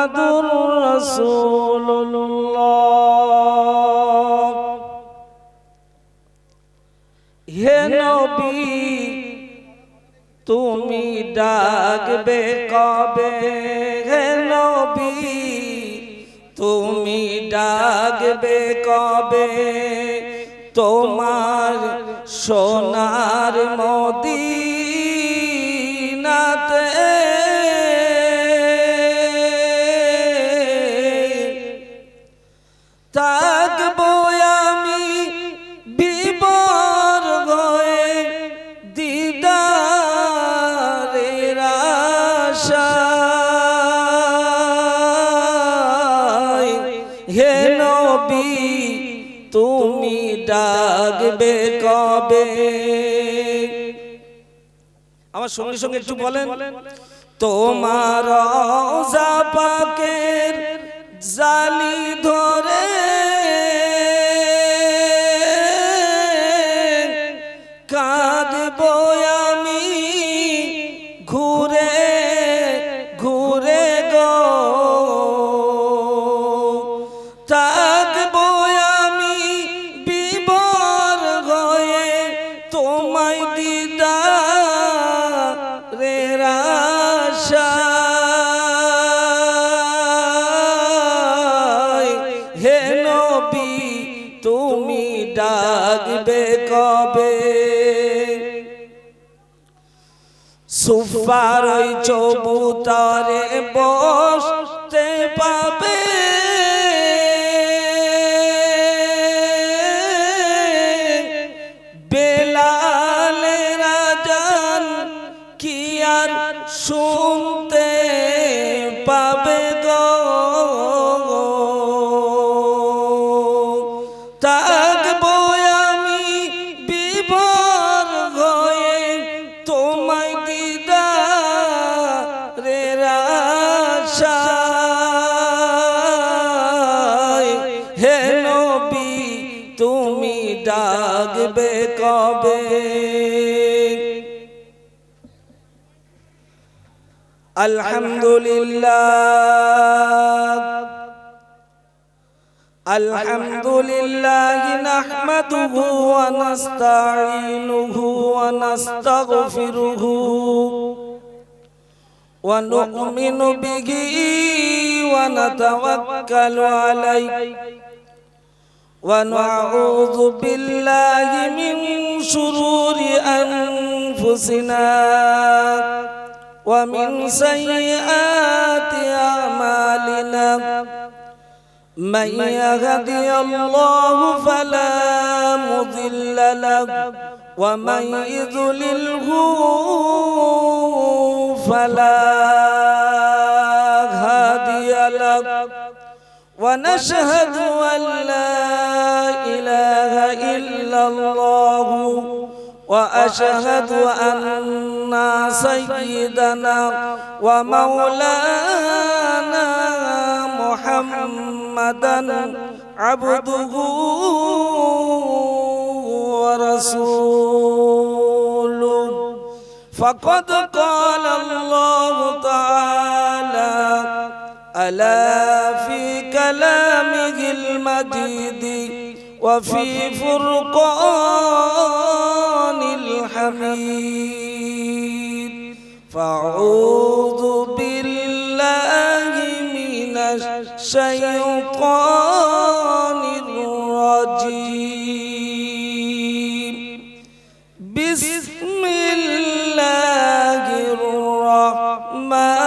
মুহাম্মাদুর রাসূলুল্লাহ হে নবী, তুমি ডাকবে কবে? হে নবী, তুমি ডাকবে কবে? তোমার সোনার মোদী মদিনাতে কবে আমার সঙ্গে সঙ্গে একটু বলেন। তোমার জালি ধরে তোমায় দিদা রে হে নবী তুমি কবে? সুফার ওই চবুতারে বসতে পাবে? থাকব আমি বিবর হয়ে তোমায় দিদা রে রাশায় হে তুমি ডাকবে কবে? আলহামদুলিল্লাহ الحمد لله نحمده ونستعينه ونستغفره ونؤمن به ونتوكل عليه ونعوذ بالله من شرور أنفسنا ومن سيئات أعمالنا من يهدي الله فلا مضل له. ومن يضلله فلا هادي له. ونشهد أن لا إله إلا الله. وأشهد أن سيدنا ومولانا محمدا عبده ورسوله. فقد قال الله تعالى ألا في كلامه المجيد وفي فرقان الحميد فأعوذ بالله من الشيطان الرجيم. بسم الله الرحمن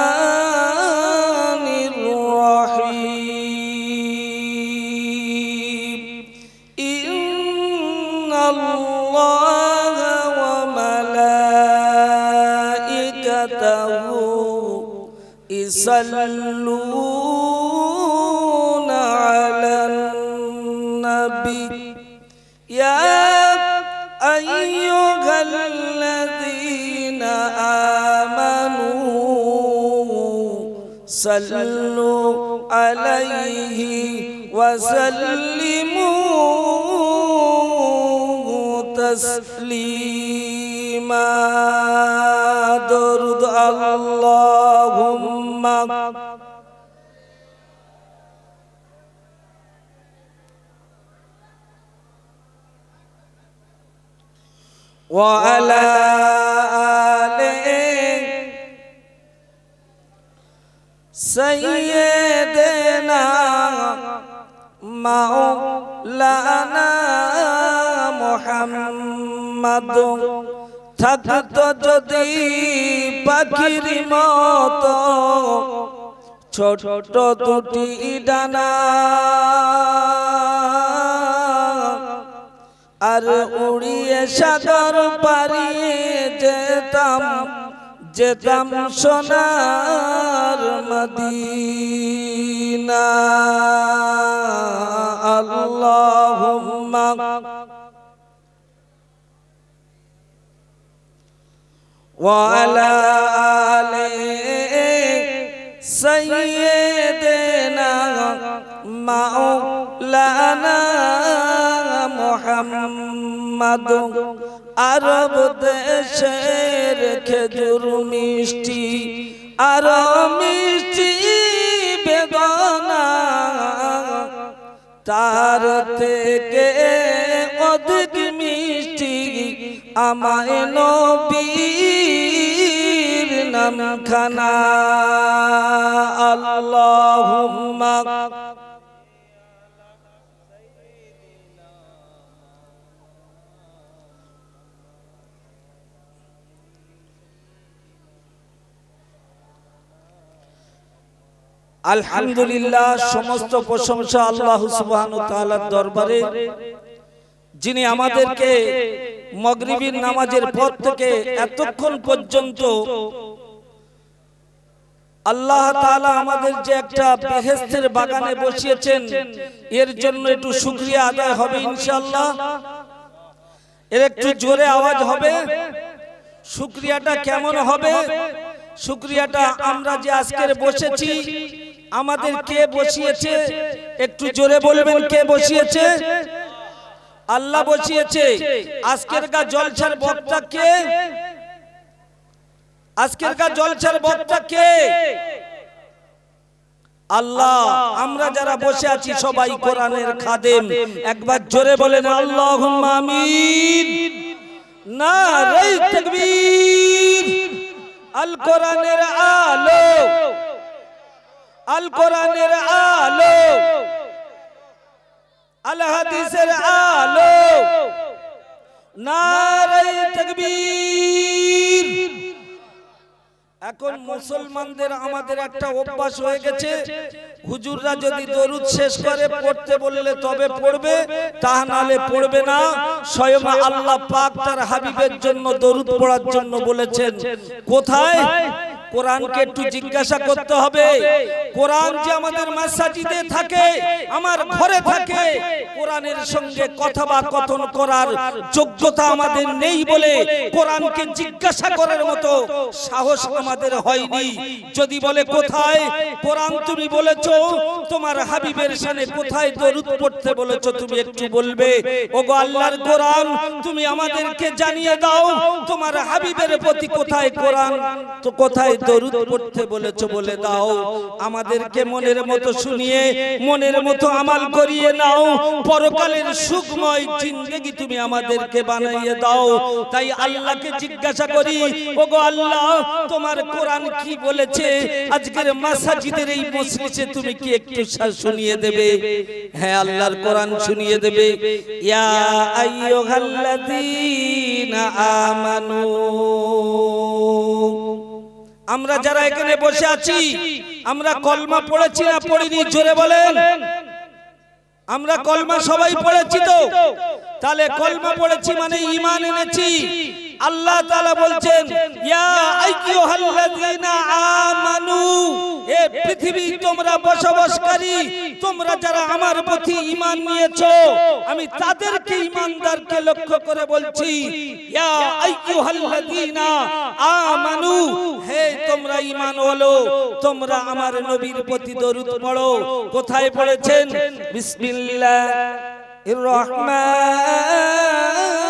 يصلون على النبي. يا أيها الذين آمنوا صلوا عليه وسلموا تسليما. درد اللهم وعلى آل سيدنا مولانا محمد থাকতো যদি পাখির মতো ছোট দুটি ডানা। আর উড়িয়ে সাগর পারিয়ে যেতাম যেতাম সোনার মদিনা। আল্লাহ ওয়ালা মাওলানা মোহাম্মদ আরব দেশের খেজুর মিষ্টি আর মিষ্টি বেদনা। তার থেকে অধিক মিষ্টি আমায় নবীর নাম খানা আল্লাহুম্মা আলহামদুলিল্লাহ, সমস্ত প্রশংসা আল্লাহ তাআলার দরবারে। যিনি আমাদেরকে মগরিবির নামাজের পর থেকে এতক্ষণ পর্যন্ত আল্লাহ তাআলা আমাদের যে একটা বেহেশতের বাগানে বসিয়েছেন, এর জন্য একটু শুকরিয়া আদায় হবে ইনশাআল্লাহ। এর একটু জোরে আওয়াজ হবে। শুকরিয়াটা কেমন হবে? শুকরিয়াটা আমরা যে আজকের বসেছি আমাদের কে বসিয়েছে? একটু জোরে বলবেন কে বসিয়েছে? আল্লাহ বসিয়েছে। আজকের গা জলছার বক্তা কে? আজকের গা জলছার বক্তা কে? আল্লাহ আমরা যারা বসে আছি সবাই কোরআনের খাদেম। একবার জোরে বলেন আল্লাহুম্মা আমিন। নারে তাকবীর। আল কোরআনের আলো। আল কোরআনের আলো। আল হাদিসের আলো। নারে তাকবীর। এখন মুসলমানদের আমাদের একটা অভ্যাস হয়ে গেছে। হুজুররা যদি দরুদ শেষ করে, পড়তে বললে তবে পড়বে, তা নালে পড়বে না। স্বয়ং আল্লাহ পাক তার হাবিবের জন্য দরুদ পড়ার জন্য বলেছেন। কোথায়? কোরআনকে একটু জিজ্ঞাসা করতে হবে। কোরআন যে আমাদের মাসাজিদে থাকে আমার ঘরে থাকে। কোরআনের সঙ্গে কথা বা কথন করার যোগ্যতা আমাদের নেই বলে কোরআনকে জিজ্ঞাসা করার মতো সাহস আমাদের হয়নি। যদি বলে কোথায়, কোরআন তুমি বলেছ, তোমার হাবিবের সামনে কোথায় দরুদ পড়তে বলেছ, তুমি একটু বলবে, ওগো আল্লাহর কোরআন, তুমি আমাদেরকে জানিয়ে দাও, তোমার হাবিবের প্রতি কোথায় কোরআন, তো কোথায় দরুদ পড়তে বলেছ বলে দাও। আমাদেরকে মনের মতো শুনিয়ে, মনের মতো আমাল করিয়ে নাও পরকালের সুখময় জিন্দেগি তুমি আমাদেরকে বানাইয়ে দাও। তাই আল্লাহকে জিজ্ঞাসা করি ওগো আল্লাহ তোমার কোরআন কি বলেছে? আজকের মাসাজিদের এই মজলিসে তুমি কি একটু শুনিয়ে দেবে? হ্যাঁ আল্লাহর কোরআন শুনিয়ে দেবে। ইয়া আইয়ুহাল্লাযীনা আমানু। আমরা যারা এখানে বসে আছি আমরা কলমা পড়েছি না পড়িনি জোরে বলেন। আমরা কলমা সবাই পড়েছি তো। তাহলে কলমা পড়েছি মানে ইমান এনেছি। আল্লাহ তালা বলছেন ইয়া আমানু পৃথিবী তোমরা বসবাসকারী তোমরা যারা আমার আমি তাদেরকে লক্ষ্য বলছি ইয়া আমানু হে তোমরা হলো তোমরা আমার নবীর প্রতি দরুদ পড়ো। কোথায় পড়েছেন? বিসমিল্লা রহমান।